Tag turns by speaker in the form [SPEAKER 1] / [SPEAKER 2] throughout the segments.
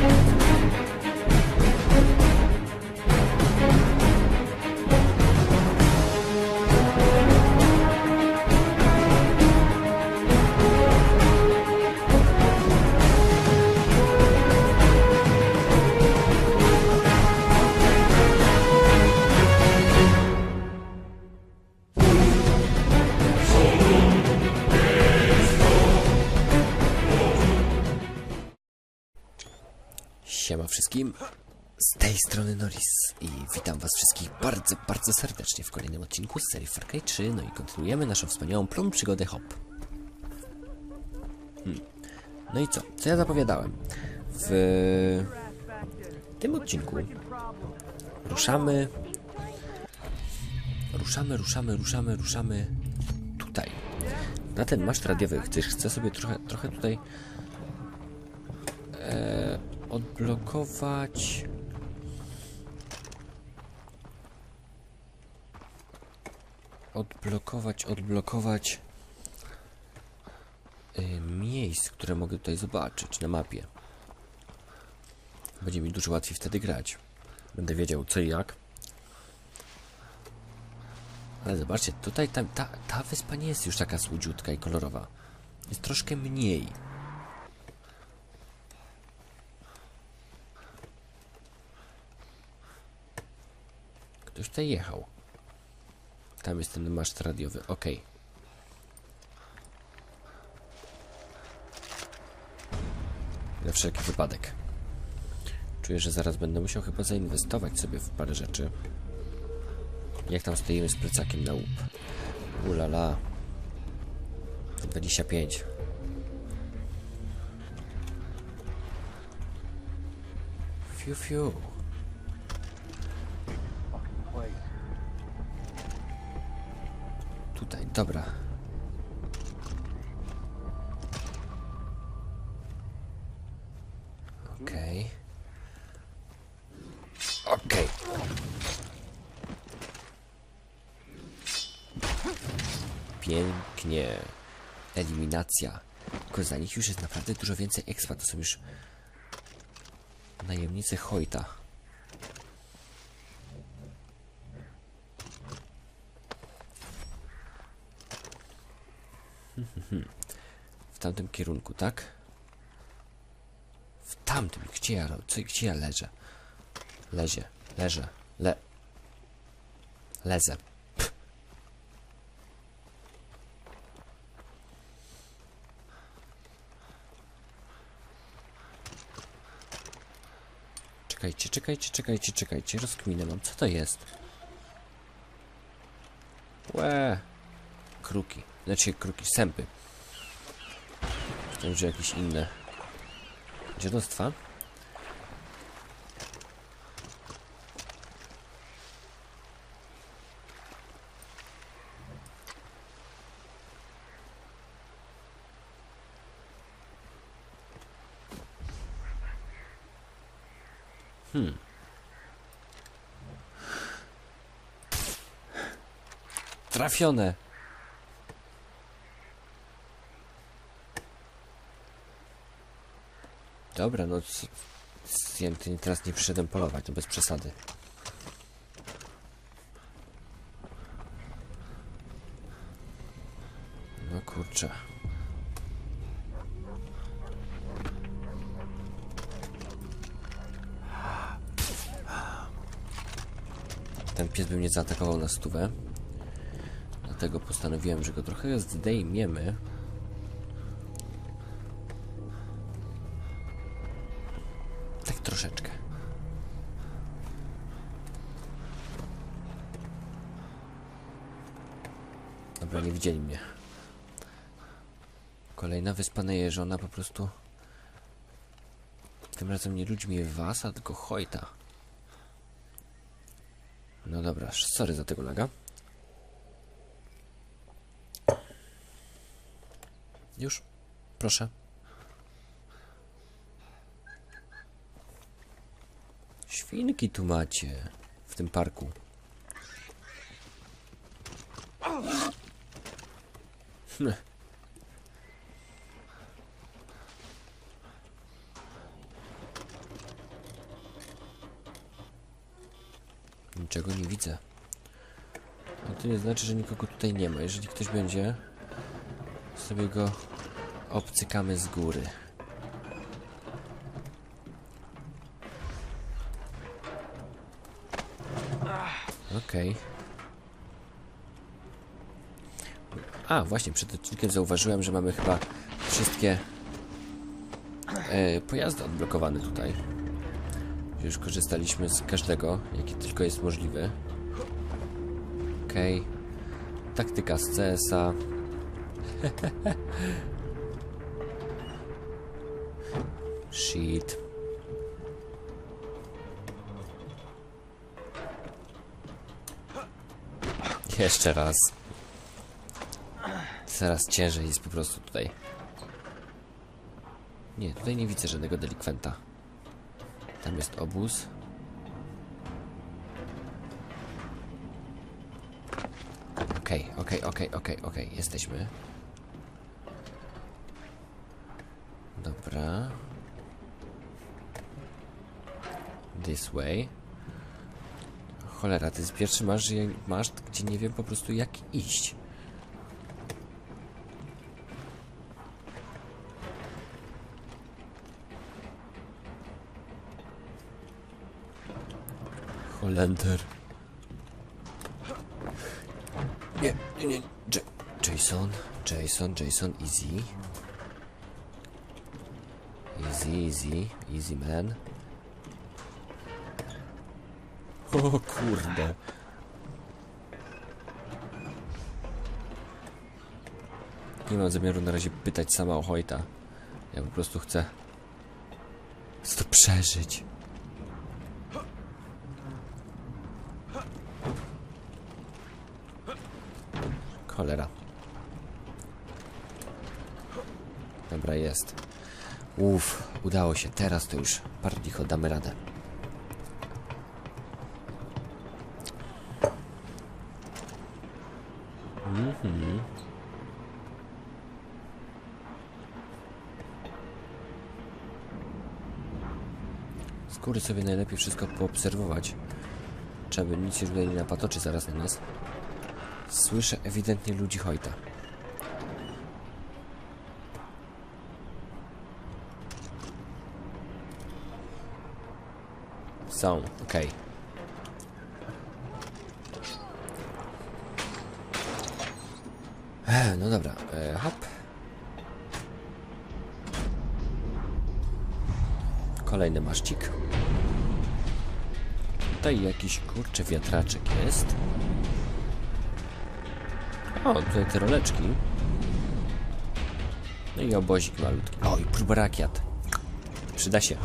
[SPEAKER 1] Thank you. Wszystkim, z tej strony Norris i witam was wszystkich bardzo, bardzo serdecznie w kolejnym odcinku z serii Far Cry 3, no i kontynuujemy naszą wspaniałą plum przygodę Hop. Hmm. No i co? Co ja zapowiadałem? W tym odcinku ruszamy, ruszamy, ruszamy, ruszamy, ruszamy tutaj. Na ten maszt radiowy chcesz, chcę sobie trochę, trochę tutaj odblokować. Odblokować, odblokować y, miejsc, które mogę tutaj zobaczyć na mapie. Będzie mi dużo łatwiej wtedy grać. Będę wiedział co i jak. Ale zobaczcie, tutaj ta, ta, ta wyspa nie jest już taka słodziutka i kolorowa. Jest troszkę mniej. Ktoś tutaj jechał. Tam jest ten maszt radiowy. Ok. Na wszelki wypadek. Czuję, że zaraz będę musiał chyba zainwestować sobie w parę rzeczy. Jak tam stoimy z plecakiem na łup? Ulala. 25. Fiu, fiu. Eliminacja. Tylko za nich już jest naprawdę dużo więcej expa. To są już najemnicy Hojta. W tamtym kierunku, tak? W tamtym, gdzie ja, co, gdzie ja leżę? Lezie, leżę, le... Lezę. Czekajcie, czekajcie, czekajcie, czekajcie, rozkminę mam, co to jest? Łe, kruki, znaczy kruki, sępy. Myślałem, że jakieś inne dziadostwa. Hmm. Trafione. Dobra, no ja teraz nie przyszedłem polować, to bez przesady. No kurczę. Pies by mnie zaatakował na stówę. Dlatego postanowiłem, że go trochę zdejmiemy. Tak troszeczkę. Dobra, nie widzieli mnie. Kolejna wyspa najeżona po prostu. Tym razem nie ludźmi was, a tylko Hojta. No dobra, sorry za tego laga. Już? Proszę. Świnki tu macie w tym parku. Hm. Niczego nie widzę. No to nie znaczy, że nikogo tutaj nie ma. Jeżeli ktoś będzie, sobie go obcykamy z góry. Okej. A, właśnie, przed odcinkiem zauważyłem, że mamy chyba wszystkie e, pojazdy odblokowane tutaj. Już korzystaliśmy z każdego, jaki tylko jest możliwy. Okej. Taktyka z CS-a. Shit. Jeszcze raz. Coraz ciężej jest po prostu tutaj. Nie, tutaj nie widzę żadnego delikwenta. Tam jest obóz. Okej, okej, okej, okej, okej, jesteśmy. Dobra. This way. Cholera, jest pierwszy masz, masz, gdzie nie wiem po prostu jak iść. Holender. Nie, nie, nie. J Jason, Jason, Jason, easy. Easy, easy, easy man. O kurde. Nie mam zamiaru na razie pytać sama o Hojta. Ja po prostu chcę... Chcę to przeżyć. Cholera. Dobra, jest. Uff, udało się. Teraz to już parlicho damy radę. Mhm. Z góry sobie najlepiej wszystko poobserwować. Trzeba by nic się tutaj nie napatoczy zaraz na nas. Słyszę ewidentnie ludzi Hojta. Są, okej. Okay. No dobra, e, hop. Kolejny maszcik. Tutaj jakiś kurczy wiatraczek jest. O, tutaj te roleczki. No i obozik malutki. O, i próba rakiet. Przyda się.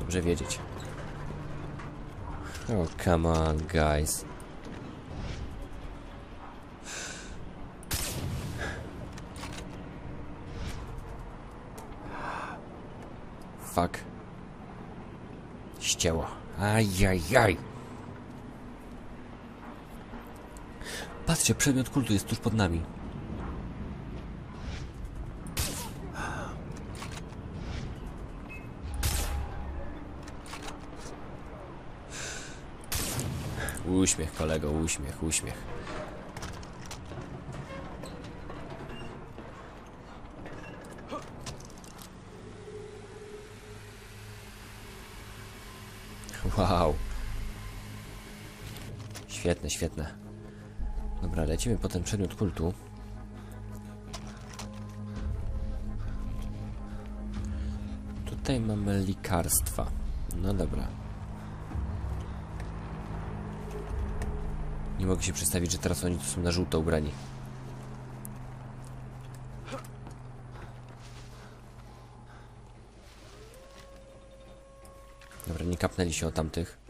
[SPEAKER 1] Dobrze wiedzieć. Oh, come on, guys. Fuck. Ścięło. Ajajaj. Patrzcie, przedmiot kultu jest tuż pod nami. Uśmiech, kolego, uśmiech, uśmiech. Wow. Świetne, świetne. Dobra, lecimy po ten przedmiot kultu. Tutaj mamy likarstwa. No dobra. Nie mogę się przedstawić, że teraz oni tu są na żółto ubrani. Dobra, nie kapnęli się o tamtych.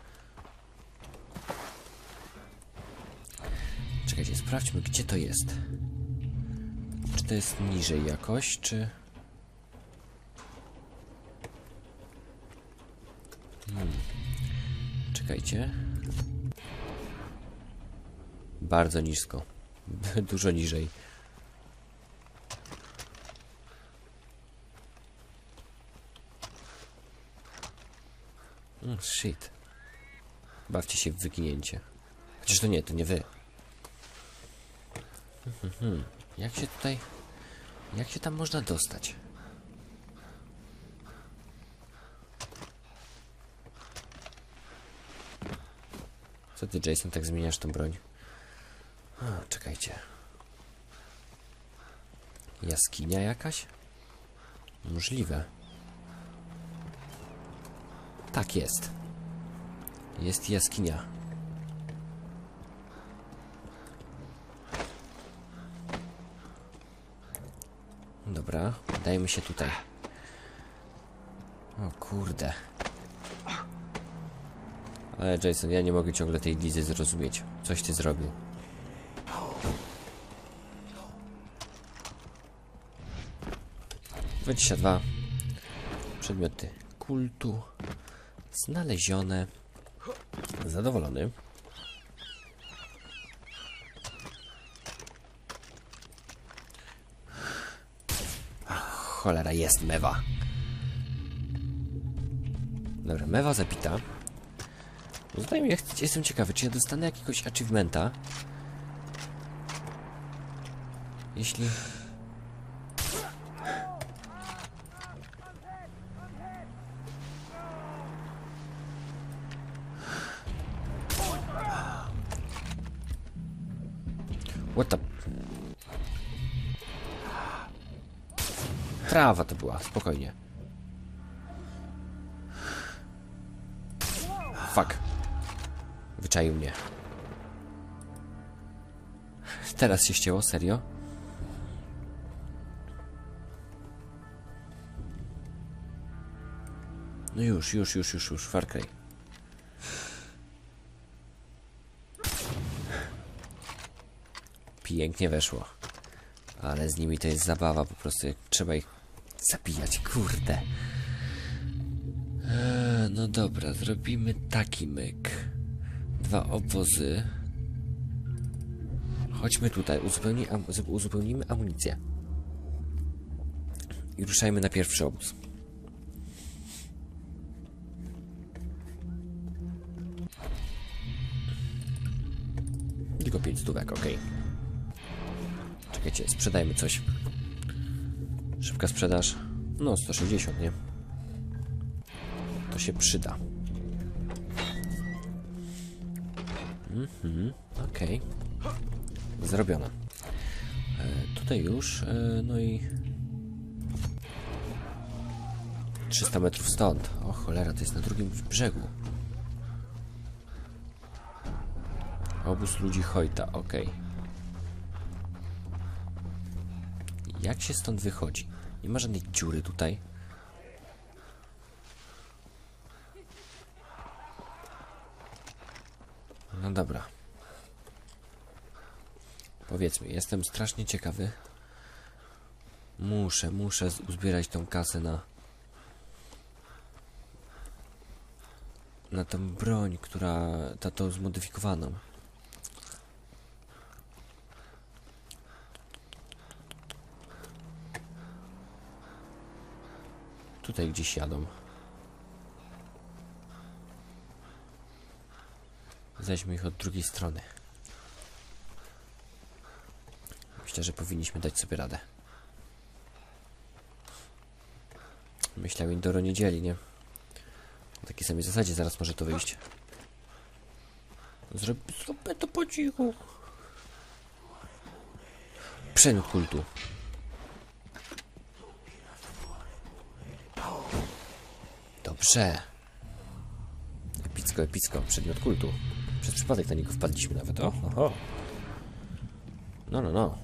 [SPEAKER 1] Sprawdźmy, gdzie to jest. Czy to jest niżej jakoś, czy... Hmm. Czekajcie. Bardzo nisko. Dużo niżej. Mm, shit. Bawcie się w wyginięcie. Chociaż to nie, to nie wy. Mhm. Jak się tutaj... Jak się tam można dostać? Co ty, Jason, tak zmieniasz tą broń? A, czekajcie. Jaskinia jakaś? Możliwe. Tak jest. Jest jaskinia. Dobra, dajmy się tutaj. O kurde. Ale Jason, ja nie mogę ciągle tej Lizy zrozumieć. Coś ty zrobił. Dwadzieścia dwa. Przedmioty kultu. Znalezione. Zadowolony. Cholera, jest mewa. Dobra, mewa zapita. Zdaje mi, ja jestem ciekawy, czy ja dostanę jakiegoś achievementa. Jeśli... Trawa to była, spokojnie. Fuck. Wyczaił mnie. Teraz się ścięło, serio? No już, już, już, już, już, Far Cry. Pięknie weszło. Ale z nimi to jest zabawa, po prostu trzeba ich zabijać, kurde. Eee, no dobra, zrobimy taki myk. Dwa obozy. Chodźmy tutaj, uzupełni, am, zu- uzupełnimy amunicję. I ruszajmy na pierwszy obóz. Tylko 5 stówek, ok. Czekajcie, sprzedajmy coś. Szybka sprzedaż. No, 160, nie? To się przyda. Mhm, okej. Zrobione. E, tutaj już, e, no i... 300 metrów stąd. O cholera, to jest na drugim brzegu. Obóz ludzi Hojta, okej. Jak się stąd wychodzi? Nie ma żadnej dziury tutaj. No dobra. Powiedzmy, jestem strasznie ciekawy. Muszę, muszę uzbierać tą kasę na... Na tą broń, która... Ta, tą zmodyfikowaną. Tutaj gdzieś jadą. Weźmy ich od drugiej strony. Myślę, że powinniśmy dać sobie radę. Myślę, że do niedzieli, nie? Na takiej samej zasadzie zaraz może to wyjść. Zrob zróbmy to po cichu. Przedmiot kultu. Dobrze. Epicko, epicko. Przedmiot kultu. Przez przypadek na niego wpadliśmy nawet. O, oho. No, no, no.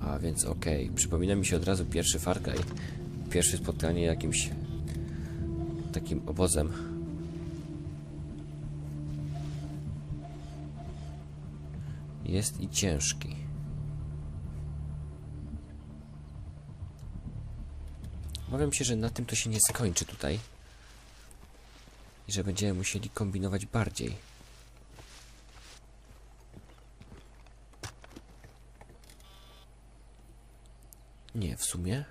[SPEAKER 1] A więc okej. Przypomina mi się od razu pierwszy Far Cry. Pierwsze spotkanie jakimś takim obozem. Jest i ciężki. Obawiam się, że na tym to się nie skończy tutaj. I że będziemy musieli kombinować bardziej. Nie, w sumie.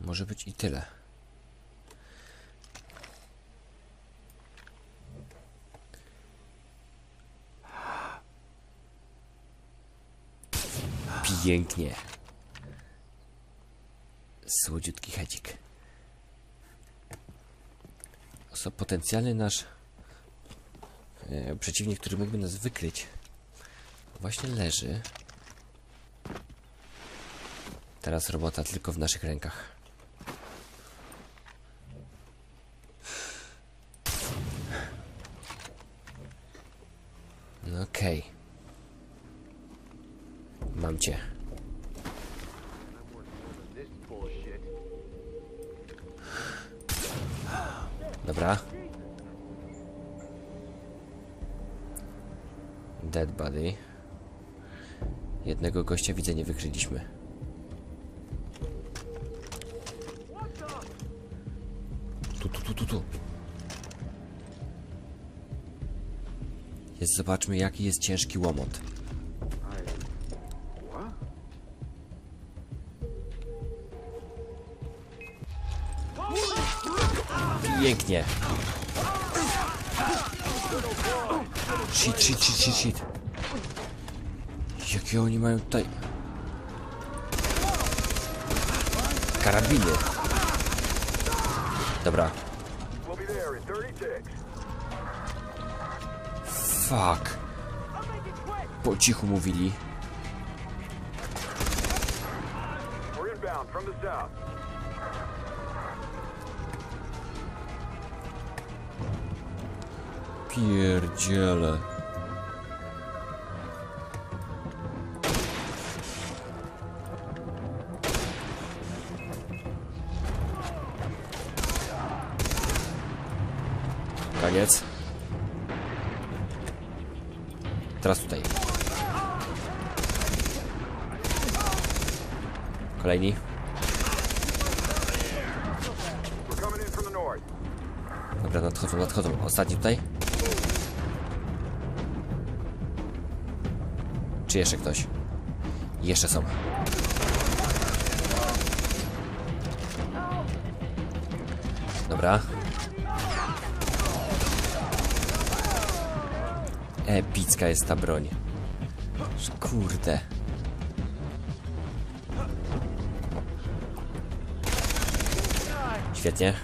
[SPEAKER 1] Może być i tyle. Pięknie. Słodziutki hedzik. Oso potencjalny nasz e, przeciwnik, który mógłby nas wykryć, właśnie leży. Teraz robota tylko w naszych rękach. No okej. Mam cię.
[SPEAKER 2] This bullshit.
[SPEAKER 1] Dobra. Dead body. Jednego gościa widzę nie wykryliśmy. Tu, tu, tu, tu, tu. Jest, zobaczmy jaki jest ciężki łomot. Pięknie. Shit, shit, shit, shit, shit. Jakie oni mają tutaj... Karabiny. Dobra.
[SPEAKER 2] We'll be there in 36.
[SPEAKER 1] Fuck. Po cichu mówili. Pierdziele. Koniec. Teraz tutaj. Kolejni. Dobra, nadchodzą, nadchodzą. Ostatni tutaj. Czy jeszcze ktoś? Jeszcze są. Epicka jest ta broń. Kurde. Świetnie.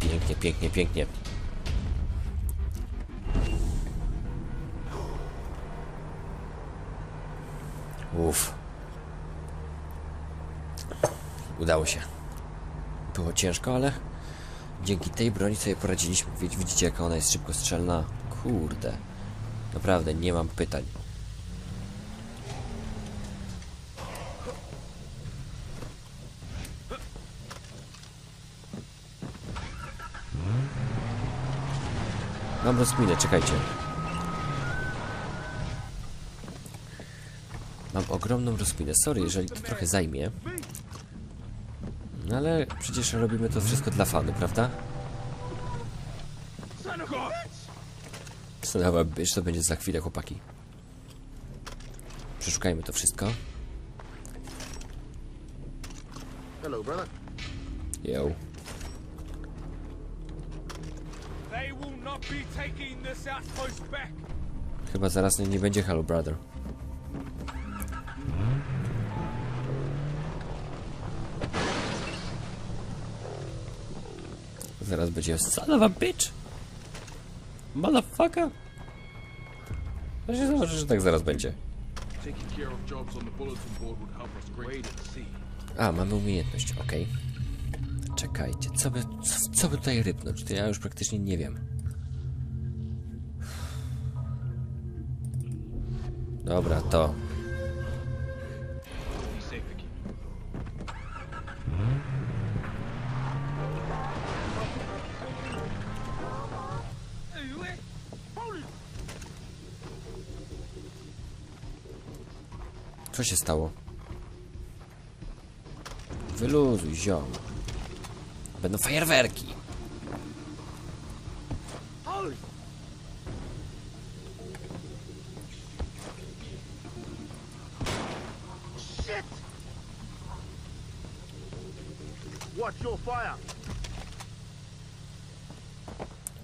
[SPEAKER 1] Pięknie, pięknie, pięknie. Uff. Udało się. Było ciężko, ale dzięki tej broni sobie poradziliśmy. Wi- Widzicie, jaka ona jest szybkostrzelna? Kurde. Naprawdę, nie mam pytań. Mam rozkminę, czekajcie. Mam ogromną rozkminę. Sorry, jeżeli to trochę zajmie. No ale przecież robimy to wszystko dla fanu, prawda? Sonava bitch, to będzie za chwilę, chłopaki. Przeszukajmy to wszystko.
[SPEAKER 2] Hello, brother.
[SPEAKER 1] Yo. Chyba zaraz nie, nie będzie Hello Brother. Zaraz będzie son of a bitch. Motherfucker. Właśnie zobaczę, że tak zaraz będzie. A, mamy umiejętność, okej. Czekajcie, co by, co, co by tutaj rypnąć? To ja już praktycznie nie wiem. Dobra, to. Co się stało? Wyluzuj, ziom. Będą fajerwerki.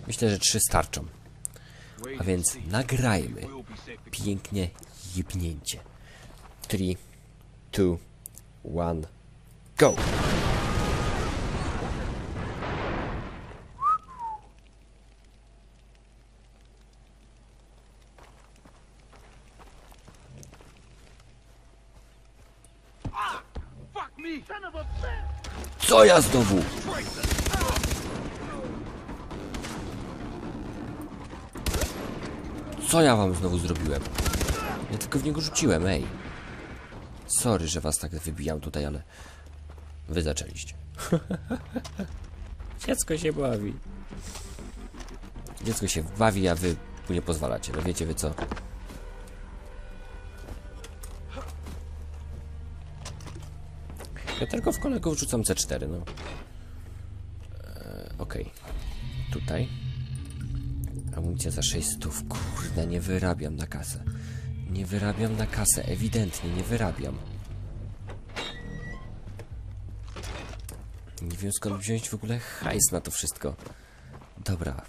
[SPEAKER 1] Myślę, że trzy starczą. A więc nagrajmy pięknie jebnięcie. 3, 2, 1, go! Co ja znowu? Co ja wam znowu zrobiłem? Ja tylko w niego rzuciłem, ej. Sorry, że was tak wybijam tutaj, ale... Wy zaczęliście. Dziecko się bawi. Dziecko się bawi, a wy mu nie pozwalacie. No wiecie wy co? Ja tylko w kolegów wrzucam C4, no. Eee, Okej. Tutaj. Amunicja za 600. Kurde, nie wyrabiam na kasę. Nie wyrabiam na kasę, ewidentnie nie wyrabiam. Nie wiem skąd wziąć w ogóle hajs na to wszystko. Dobra.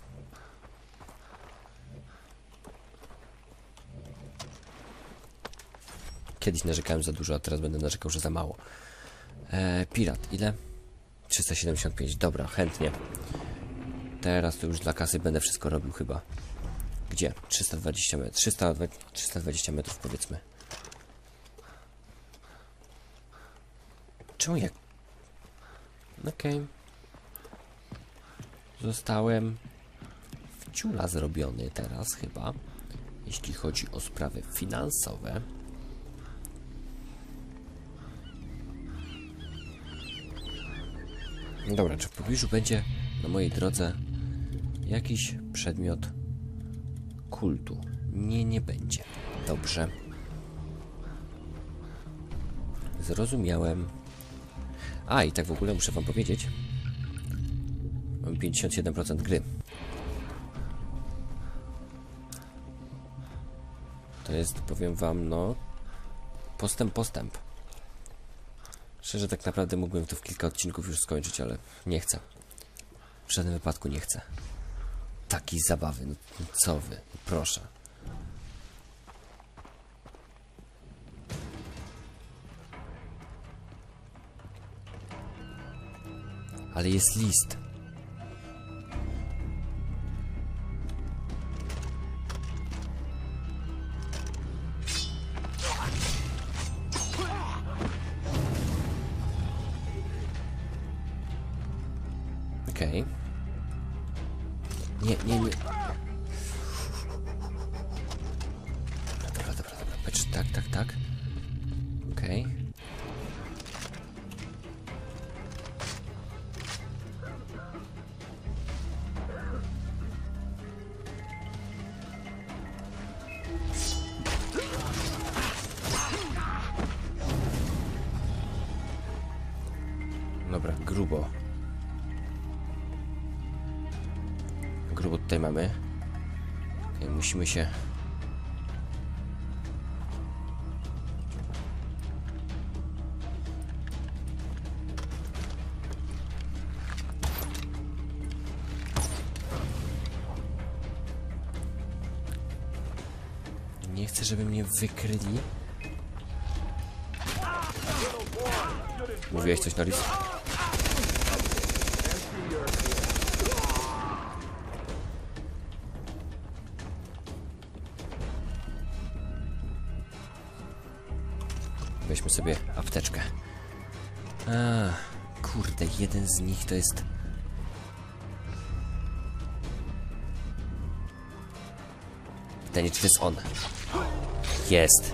[SPEAKER 1] Kiedyś narzekałem za dużo, a teraz będę narzekał, że za mało. Eee, pirat, ile? 375, dobra, chętnie. Teraz to już dla kasy będę wszystko robił chyba. Gdzie? 320 metrów. 300, 320 metrów powiedzmy. Czemu jak? Okej. Zostałem w ciula zrobiony teraz chyba. Jeśli chodzi o sprawy finansowe. Dobra, czy w pobliżu będzie na mojej drodze jakiś przedmiot kultu? Nie, nie będzie. Dobrze. Zrozumiałem. A, i tak w ogóle muszę wam powiedzieć. Mam 51% gry. To jest, powiem wam, no... Postęp, postęp. Szczerze, tak naprawdę mógłbym to w kilka odcinków już skończyć, ale nie chcę. W żadnym wypadku nie chcę. Takiej zabawy, no co wy, proszę. Ale jest list. Musimy się... Nie chcę, żeby mnie wykryli. Mówiłeś coś, Norris? Weźmy sobie apteczkę. A, kurde, jeden z nich to jest... Pytanie, czy to jest on? Jest.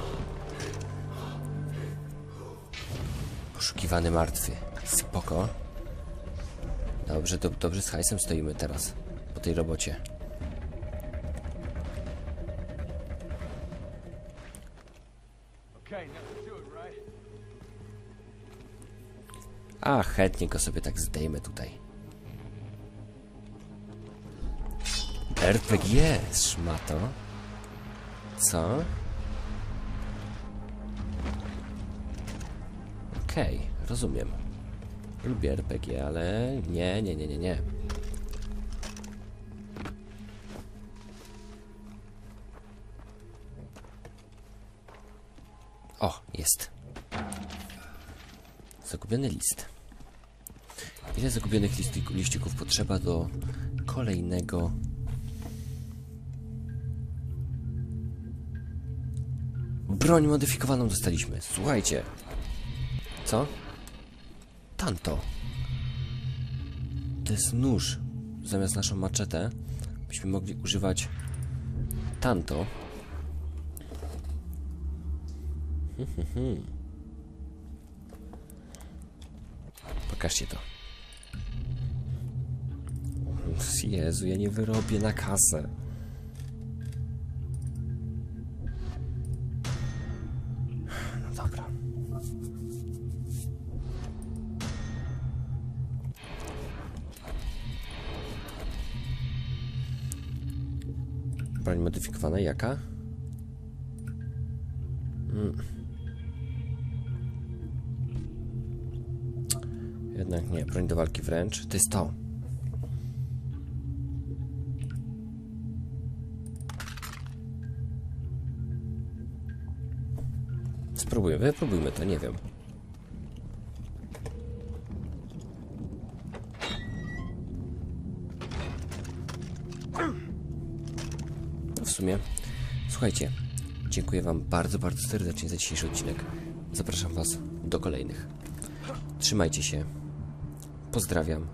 [SPEAKER 1] Poszukiwany martwy. Spoko. Dobrze, do, dobrze z hajsem stoimy teraz. Po tej robocie. A, chętnie go sobie tak zdejmę tutaj. RPG, szmato. Co? Okej, rozumiem. Lubię RPG, ale nie, nie, nie, nie, nie. O, jest. Zagubiony list. Ile zagubionych liścików potrzeba do kolejnego... Broń modyfikowaną dostaliśmy. Słuchajcie. Co? Tanto. To jest nóż. Zamiast naszą maczetę byśmy mogli używać tanto. Pokażcie to. Jezu, ja nie wyrobię na kasę. No dobra. Broń modyfikowana jaka? Mm. Jednak nie, broń do walki wręcz. To jest to. Spróbuję, wypróbujmy to, nie wiem. No w sumie, słuchajcie, dziękuję Wam bardzo, bardzo serdecznie za dzisiejszy odcinek. Zapraszam Was do kolejnych. Trzymajcie się. Pozdrawiam.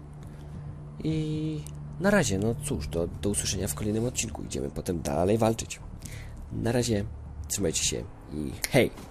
[SPEAKER 1] I na razie, no cóż, do, do usłyszenia w kolejnym odcinku. Idziemy potem dalej walczyć. Na razie, trzymajcie się i hej!